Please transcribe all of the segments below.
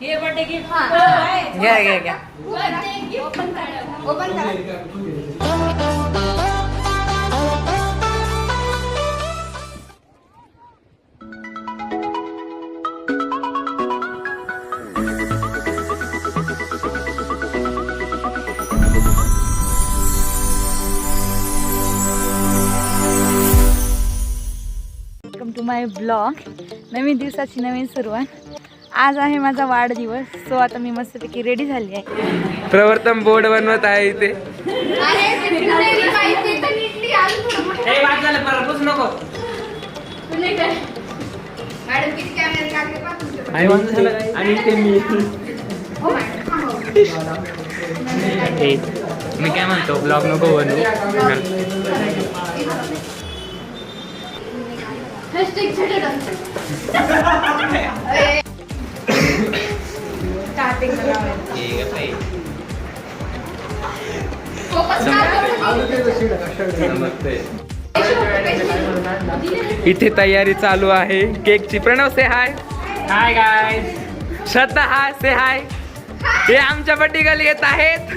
हे birthday gift घ्या घ्या घ्या ओपन करा ओपन करा। वेलकम टू माय ब्लॉग नवीन दिवसाची नवीन सुरुवात आज आहे माझा वाढदिवस. सो आता मी मस्तपैकी रेडी झाली आहे. प्रवर्तन बोर्ड बनवत आहे इथे. अरे ते फिरलेली बाई, ते तर इथे तयारी चालू आहे. केकची प्रणव से हाय हाय गाय श्रद्धा हाय से हाय हे आमच्या पट्टीगल येत आहेत.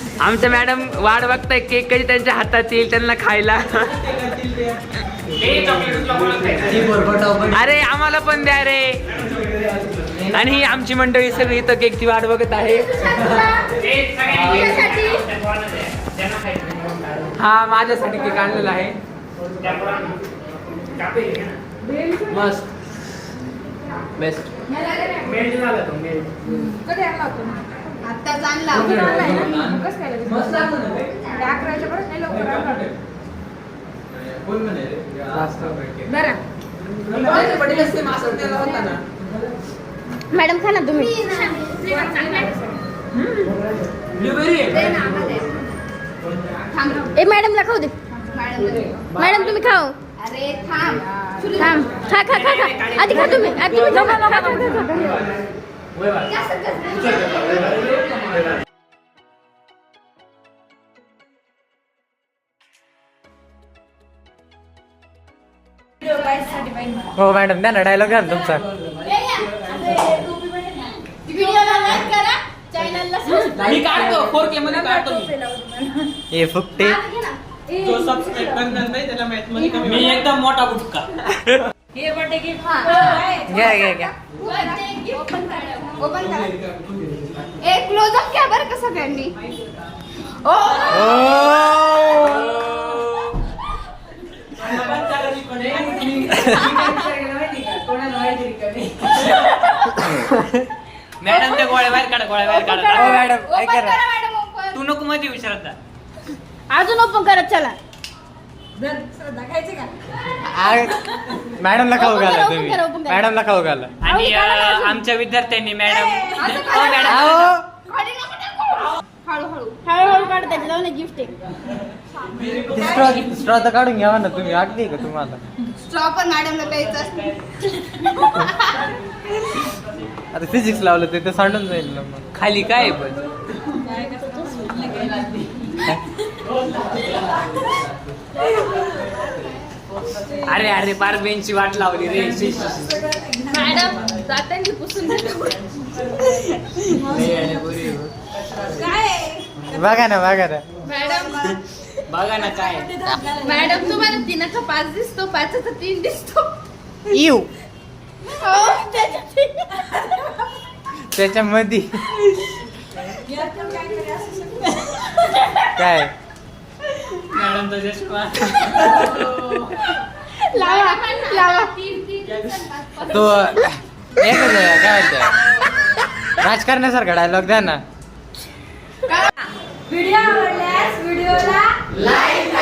आमच्या मॅडम वाट बघताय केक कधी त्यांच्या हातात येईल त्यांना खायला. अरे आम्हाला पण द्या रे. आणि ही आमची मंडळी सगळी इथं केकची वाट बघत आहे. हा माझ्यासाठी केक आणलेला आहे. मस्त. बेस्ट आता चांगला मॅडम खा ना तुम्ही. ए मॅडमला खाऊ दे. मॅडम. तुम्ही खाऊ अरे थांब. थांब. खा खा खा खा. आधी खा तुम्ही. आधी तुम्ही खा, खा, खा, खा. हो मॅडम द्या ना डायलॉग घ्या ना. तुमचा व्हिडिओला लाईक करा. चॅनलला सबस्क्राईब मी काढतो. फोर के मध्ये काढतो मी. हे फुकटे. जो सबस्क्राईब करणार नाही त्याला मॅच मध्ये मी एकदम मोठा गुटका हे बर्थडे गिफ्ट घ्या घ्या घ्या. ओपन करा. एक क्लोजअप घ्या बरं का? सगळ्यांनी ओ मॅडम त्या गोळ्या बाहेर काढा गोळ्या बाहेर काढा. मॅडम तू नको मध्ये विचारता अजून ओपन करत चला. मॅडमला खाऊ करा, तुम्ही. मॅडमला खाऊ घाला. आणि अं. आमच्या विद्यार्थ्यांनी मॅडम हो. हळूहळू हळूहळू काढ गिफ्ट आहे स्ट्रॉ स्ट्रॉ तर काढून घ्यावा ना तुम्ही. वाटली का तुम्हाला? स्ट्रॉ पण मॅडमला प्यायचं असतं आता फिजिक्स लावलं ते तर सांडून जाईल ना मग. खाली काय आहे पण? अरे अरे पार बेंचची वाट लावली रे. मॅडम जाताना पुसून बघा ना बघा ना. मॅडम बघा ना काय. मॅडम तुम्हाला तीनाचा पाच दिसतो पाचाचा तीन दिसतो. हो त्याच्या तीन. त्याच्यामध्ये. काय? मॅडम लावा तो काय म्हणते? राजकारणासारखा डायलॉग द्या ना. व्हिडिओ आवडल्यास व्हिडिओला लाईक